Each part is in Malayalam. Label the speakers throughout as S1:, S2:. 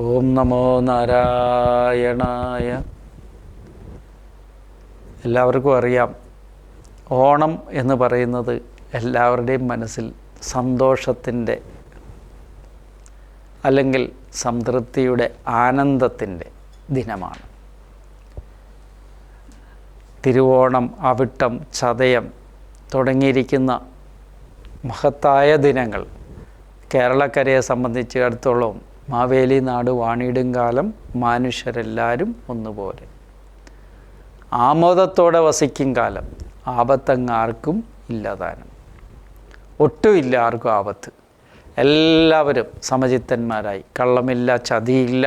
S1: ഓം നമോ നാരായണായ. എല്ലാവർക്കും അറിയാം. ഓണം എന്ന് പറയുന്നത് എല്ലാവരുടെയും മനസ്സിൽ സന്തോഷത്തിന്റെ അല്ലെങ്കിൽ സംതൃപ്തിയുടെ ആനന്ദത്തിന്റെ ദിനമാണ്. തിരുവോണം അവിട്ടം ചതയം തുടങ്ങിയിരിക്കുന്ന മഹത്തായ ദിനങ്ങൾ കേരളക്കരയെ സംബന്ധിച്ചിടത്തോളം മാവേലി നാട് വാണിയിടും കാലം മനുഷ്യരെല്ലാവരും ഒന്നുപോലെ. ആമോദത്തോടെ വസിക്കും കാലം ആപത്തങ്ങാർക്കും ഇല്ലതാനും ഒട്ടുമില്ല ആർക്കും ആപത്ത്. എല്ലാവരും സമചിത്തന്മാരായി. കള്ളമില്ല ചതിയില്ല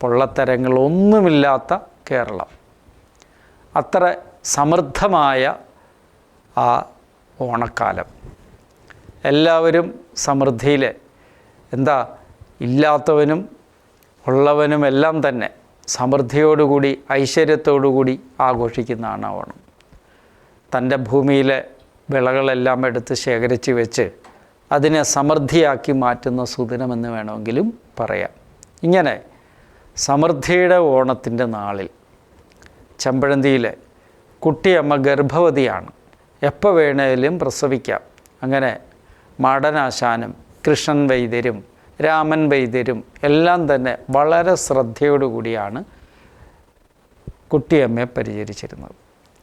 S1: പൊള്ളത്തരങ്ങളൊന്നുമില്ലാത്ത കേരളം. അത്ര സമൃദ്ധമായ ആ ഓണക്കാലം. എല്ലാവരും സമൃദ്ധിയിൽ എന്താ ഇല്ലാത്തവനും ഉള്ളവനും എല്ലാം തന്നെ സമൃദ്ധിയോടുകൂടി ഐശ്വര്യത്തോടുകൂടി ആഘോഷിക്കുന്നതാണ് ഓണം തന്റെ ഭൂമിയിലെ വിളകളെല്ലാം എടുത്ത് ശേഖരിച്ച് വെച്ച് അതിനെ സമൃദ്ധിയാക്കി മാറ്റുന്ന സുദിനമെന്ന് വേണമെങ്കിലും പറയാം. ഇങ്ങനെ സമൃദ്ധിയുടെ ഓണത്തിന്റെ നാളിൽ ചെമ്പഴന്തിയിലെ കുട്ടിയമ്മ ഗർഭവതിയാണ്. എപ്പോൾ വേണേലും പ്രസവിക്കാം. അങ്ങനെ മാടനാശാനും കൃഷ്ണൻ വൈദ്യരും രാമൻ വൈദ്യരും എല്ലാം തന്നെ വളരെ ശ്രദ്ധയോടുകൂടിയാണ് കുട്ടിയമ്മയെ പരിചരിച്ചിരുന്നത്.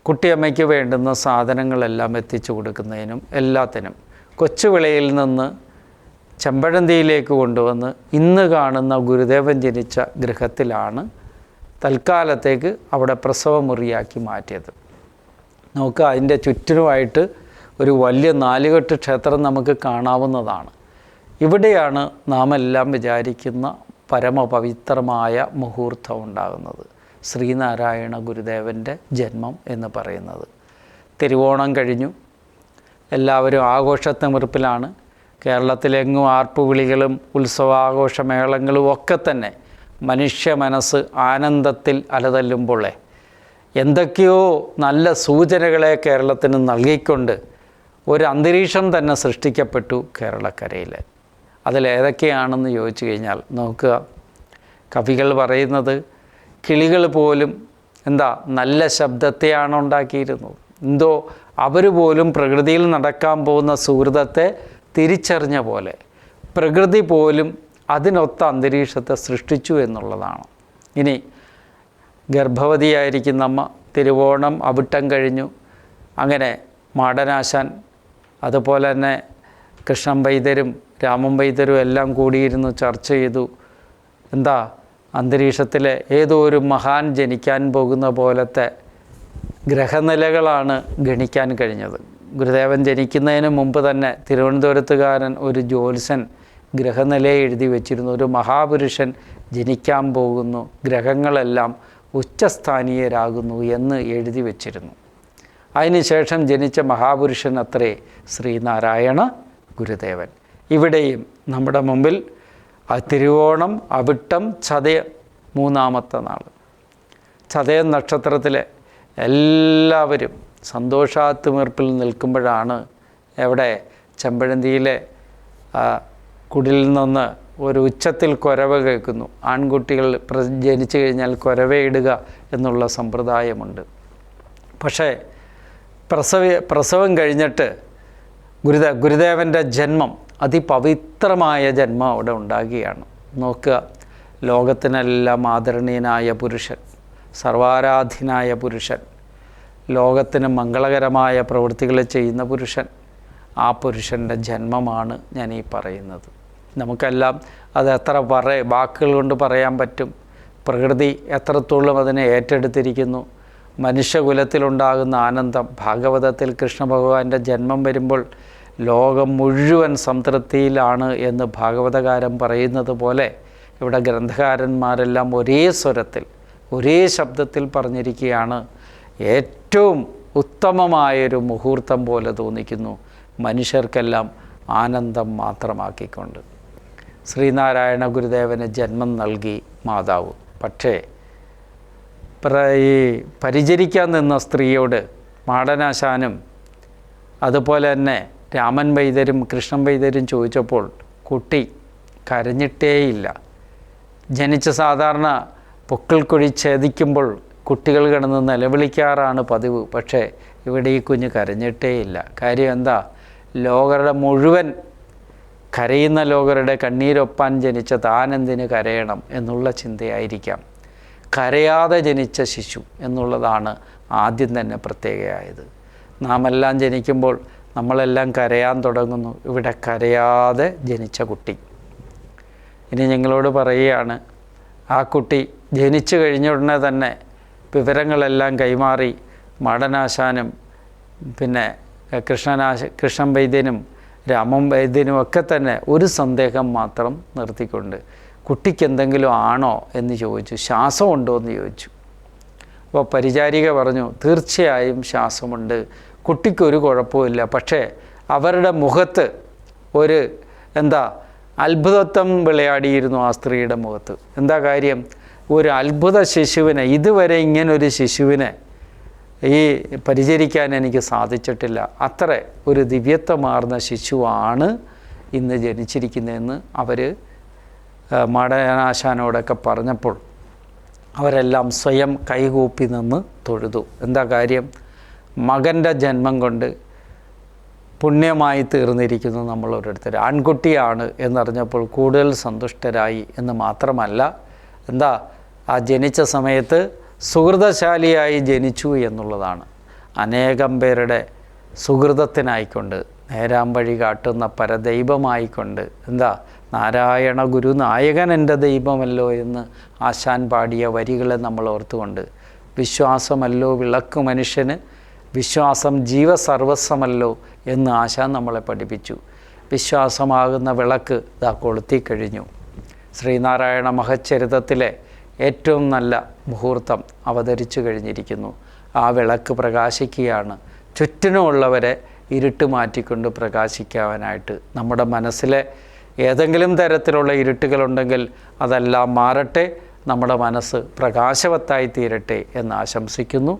S1: കുട്ടിയമ്മയ്ക്ക് വേണ്ടുന്ന സാധനങ്ങളെല്ലാം എത്തിച്ചു കൊടുക്കുന്നതിനും എല്ലാത്തിനും കൊച്ചുവിളയിൽ നിന്ന് ചെമ്പഴന്തിയിലേക്ക് കൊണ്ടുവന്ന് ഇന്ന് കാണുന്ന ഗുരുദേവൻ ജനിച്ച ഗൃഹത്തിലാണ് തൽക്കാലത്തേക്ക് അവിടെ പ്രസവമുറിയാക്കി മാറ്റിയത്. നമുക്ക് അതിന്റെ ചുറ്റിനുമായിട്ട് ഒരു വലിയ നാലുകെട്ട് ക്ഷേത്രം നമുക്ക് കാണാവുന്നതാണ്. ഇവിടെയാണ് നാം എല്ലാം വിചാരിക്കുന്ന പരമപവിത്രമായ മുഹൂർത്തം ഉണ്ടാകുന്നത്. ശ്രീനാരായണ ഗുരുദേവന്റെ ജന്മം എന്ന് പറയുന്നത്. തിരുവോണം കഴിഞ്ഞു. എല്ലാവരും ആഘോഷത്തിമിർപ്പിലാണ് കേരളത്തിലെങ്ങും ആർപ്പുവിളികളും ഉത്സവാഘോഷമേളങ്ങളും ഒക്കെ തന്നെ മനുഷ്യ മനസ്സ് ആനന്ദത്തിൽ അലതല്ലുമ്പോൾ എന്തൊക്കെയോ നല്ല സൂചനകളെ കേരളത്തിന് നൽകിക്കൊണ്ട് ഒരു അന്തരീക്ഷം തന്നെ സൃഷ്ടിക്കപ്പെട്ടു കേരളക്കരയിൽ അതിലേതൊക്കെയാണെന്ന് ചോദിച്ചു കഴിഞ്ഞാൽ നോക്കുക. കവികൾ പറയുന്നത് കിളികൾ പോലും എന്താ നല്ല ശബ്ദത്തെയാണ് ഉണ്ടാക്കിയിരുന്നത്. എന്തോ അവർ പോലും പ്രകൃതിയിൽ നടക്കാൻ പോകുന്ന സുഹൃതത്തെ തിരിച്ചറിഞ്ഞ പോലെ പ്രകൃതി പോലും അതിനൊത്ത അന്തരീക്ഷത്തെ സൃഷ്ടിച്ചു എന്നുള്ളതാണ്. ഇനി ഗർഭവതിയായിരിക്കുന്ന അമ്മ തിരുവോണം അവിട്ടം കഴിഞ്ഞു. അങ്ങനെ മാടനാശാൻ അതുപോലെ തന്നെ കൃഷ്ണൻ വൈദ്യരും രാമൻ വൈദ്യരും എല്ലാം കൂടിയിരുന്ന് ചർച്ച ചെയ്തു. എന്താ? അന്തരീക്ഷത്തിലെ ഏതോ ഒരു മഹാൻ ജനിക്കാൻ പോകുന്ന പോലത്തെ ഗ്രഹനിലകളാണ് ഗണിക്കാൻ കഴിഞ്ഞത്. ഗുരുദേവൻ ജനിക്കുന്നതിന് മുമ്പ് തന്നെ തിരുവനന്തപുരത്തുകാരൻ ഒരു ജ്യോത്സൻ ഗ്രഹനിലയെ എഴുതി വെച്ചിരുന്നു. ഒരു മഹാപുരുഷൻ ജനിക്കാൻ പോകുന്നു. ഗ്രഹങ്ങളെല്ലാം ഉച്ചസ്ഥാനീയരാകുന്നു എന്ന് എഴുതി വച്ചിരുന്നു. അതിനുശേഷം ജനിച്ച മഹാപുരുഷൻ അത്രേ ശ്രീനാരായണ ഗുരുദേവൻ. ഇവിടെയും നമ്മുടെ മുമ്പിൽ തിരുവോണം അവിട്ടം ചതയം മൂന്നാമത്തെ നാൾ. ചതയം നക്ഷത്രത്തിലെ എല്ലാവരും സന്തോഷാത്തുമീർപ്പിൽ നിൽക്കുമ്പോഴാണ് എവിടെ? ചെമ്പഴന്തിയിലെ കുടിലിൽ നിന്ന് ഒരു ഉച്ചത്തിൽ കുരവ കേൾക്കുന്നു. ആൺകുട്ടികൾ ജനിച്ചു കഴിഞ്ഞാൽ കുരവയിടുക എന്നുള്ള സമ്പ്രദായമുണ്ട്. പക്ഷേ പ്രസവ പ്രസവം കഴിഞ്ഞിട്ട് ഗുരുദേ ഗുരുദേവന്റെ ജന്മം അതിപവിത്രമായ ജന്മം അവിടെ ഉണ്ടാകുകയാണ്. നോക്കുക ലോകത്തിനെല്ലാം ആദരണീയനായ പുരുഷൻ സർവാരാധീനായ പുരുഷൻ ലോകത്തിന് മംഗളകരമായ പ്രവൃത്തികൾ ചെയ്യുന്ന പുരുഷൻ ആ പുരുഷന്റെ ജന്മമാണ് ഞാൻ ഈ പറയുന്നത്. നമുക്കെല്ലാം അത് എത്ര പറ വാക്കുകൾ കൊണ്ട് പറയാൻ പറ്റും. പ്രകൃതി എത്രത്തോളം അതിനെ ഏറ്റെടുത്തിരിക്കുന്നു. മനുഷ്യകുലത്തിലുണ്ടാകുന്ന ആനന്ദം ഭാഗവതത്തിൽ കൃഷ്ണ ഭഗവാന്റെ ജന്മം വരുമ്പോൾ ലോകം മുഴുവൻ സംതൃപ്തിയിലാണ് എന്ന് ഭാഗവതകാരൻ പറയുന്നത് പോലെ ഇവിടെ ഗ്രന്ഥകാരന്മാരെല്ലാം ഒരേ സ്വരത്തിൽ ഒരേ ശബ്ദത്തിൽ പറഞ്ഞിരിക്കുകയാണ്. ഏറ്റവും ഉത്തമമായൊരു മുഹൂർത്തം പോലെ തോന്നിക്കുന്നു മനുഷ്യർക്കെല്ലാം ആനന്ദം മാത്രമാക്കിക്കൊണ്ട്. ശ്രീനാരായണ ഗുരുദേവന് ജന്മം നൽകി മാതാവ്. പക്ഷേ ഈ പരിചരിക്കാൻ നിന്ന സ്ത്രീയോട് മാടനാശാനും അതുപോലെ തന്നെ രാമൻ വൈദ്യരും കൃഷ്ണൻ വൈദ്യരും ചോദിച്ചപ്പോൾ കുട്ടി കരഞ്ഞിട്ടേയില്ല. ജനിച്ച സാധാരണ പൊക്കിൾക്കുഴി ഛേദിക്കുമ്പോൾ കുട്ടികൾ കിടന്ന് നിലവിളിക്കാറാണ് പതിവ്. പക്ഷേ ഇവിടെ ഈ കുഞ്ഞ് കരഞ്ഞിട്ടേയില്ല. കാര്യം എന്താ? ലോകരുടെ മുഴുവൻ കരയുന്ന ലോകരുടെ കണ്ണീരൊപ്പാൻ ജനിച്ച താനെന്തിന് കരയണം എന്നുള്ള ചിന്തയായിരിക്കാം. കരയാതെ ജനിച്ച ശിശു എന്നുള്ളതാണ് ആദ്യം തന്നെ പ്രത്യേകമായത് നാം എല്ലാം ജനിക്കുമ്പോൾ നമ്മളെല്ലാം കരയാൻ തുടങ്ങുന്നു. ഇവിടെ കരയാതെ ജനിച്ച കുട്ടി. ഇനി ഞങ്ങളോട് പറയുകയാണ് ആ കുട്ടി ജനിച്ചു കഴിഞ്ഞ ഉടനെ തന്നെ വിവരങ്ങളെല്ലാം കൈമാറി മടനാശാനും പിന്നെ കൃഷ്ണനാശ കൃഷ്ണൻ വൈദ്യനും രാമൻ വൈദ്യനും ഒക്കെ തന്നെ ഒരു സന്ദേഹം മാത്രം നിർത്തിക്കൊണ്ട് കുട്ടിക്ക് എന്തെങ്കിലും ആണോ എന്ന് ചോദിച്ചു. ശ്വാസമുണ്ടോ എന്ന് ചോദിച്ചു. അപ്പോൾ പരിചാരിക പറഞ്ഞു തീർച്ചയായും ശ്വാസമുണ്ട്. കുട്ടിക്കൊരു കുഴപ്പമില്ല പക്ഷേ അവരുടെ മുഖത്ത് ഒരു എന്താ അത്ഭുതത്വം വിളയാടിയിരുന്നു ആ സ്ത്രീയുടെ മുഖത്ത്. എന്താ കാര്യം? ഒരു അത്ഭുത ശിശുവിനെ ഇതുവരെ ഇങ്ങനൊരു ശിശുവിനെ ഈ പരിചരിക്കാൻ എനിക്ക് സാധിച്ചിട്ടില്ല. അത്ര ഒരു ദിവ്യത്വമാർന്ന ശിശുവാണ് ഇന്ന് ജനിച്ചിരിക്കുന്നതെന്ന് അവർ മാടനാശാനോടൊക്കെ പറഞ്ഞപ്പോൾ അവരെല്ലാം സ്വയം കൈകൂപ്പി നിന്ന് തൊഴുതു. എന്താ കാര്യം? മകന്റെ ജന്മം കൊണ്ട് പുണ്യമായി തീർന്നിരിക്കുന്നു നമ്മൾ ഓരോരുത്തർ ആൺകുട്ടിയാണ് എന്നറിഞ്ഞപ്പോൾ കൂടുതൽ സന്തുഷ്ടരായി എന്ന് മാത്രമല്ല എന്താ ആ ജനിച്ച സമയത്ത് സുഹൃതശാലിയായി ജനിച്ചു എന്നുള്ളതാണ്. അനേകം പേരുടെ സുഹൃതത്തിനായിക്കൊണ്ട് നേരാം വഴി കാട്ടുന്ന പരദൈവമായിക്കൊണ്ട് എന്താ നാരായണ ഗുരു നായകൻ എന്റെ ദൈവമല്ലോ എന്ന് ആശാൻ പാടിയ വരികളെ നമ്മൾ ഓർത്തുകൊണ്ട് വിശ്വാസമല്ലോ വിളക്ക് മനുഷ്യന് വിശ്വാസം ജീവസർവസ്വമല്ലോ എന്ന് ആശ നമ്മളെ പഠിപ്പിച്ചു. വിശ്വാസമാകുന്ന വിളക്ക് ഇതാ കൊളുത്തിക്കഴിഞ്ഞു ശ്രീനാരായണ മഹച്ചരിതത്തിലെ ഏറ്റവും നല്ല മുഹൂർത്തം അവതരിച്ചു കഴിഞ്ഞിരിക്കുന്നു. ആ വിളക്ക് പ്രകാശിക്കുകയാണ്. ചുറ്റിനുമുള്ളവരെ ഇരുട്ട് മാറ്റിക്കൊണ്ട് പ്രകാശിക്കാനായിട്ട്. നമ്മുടെ മനസ്സിലെ ഏതെങ്കിലും തരത്തിലുള്ള ഇരുട്ടുകളുണ്ടെങ്കിൽ അതെല്ലാം മാറട്ടെ നമ്മുടെ മനസ്സ് പ്രകാശവത്തായി തീരട്ടെ എന്ന് ആശംസിക്കുന്നു.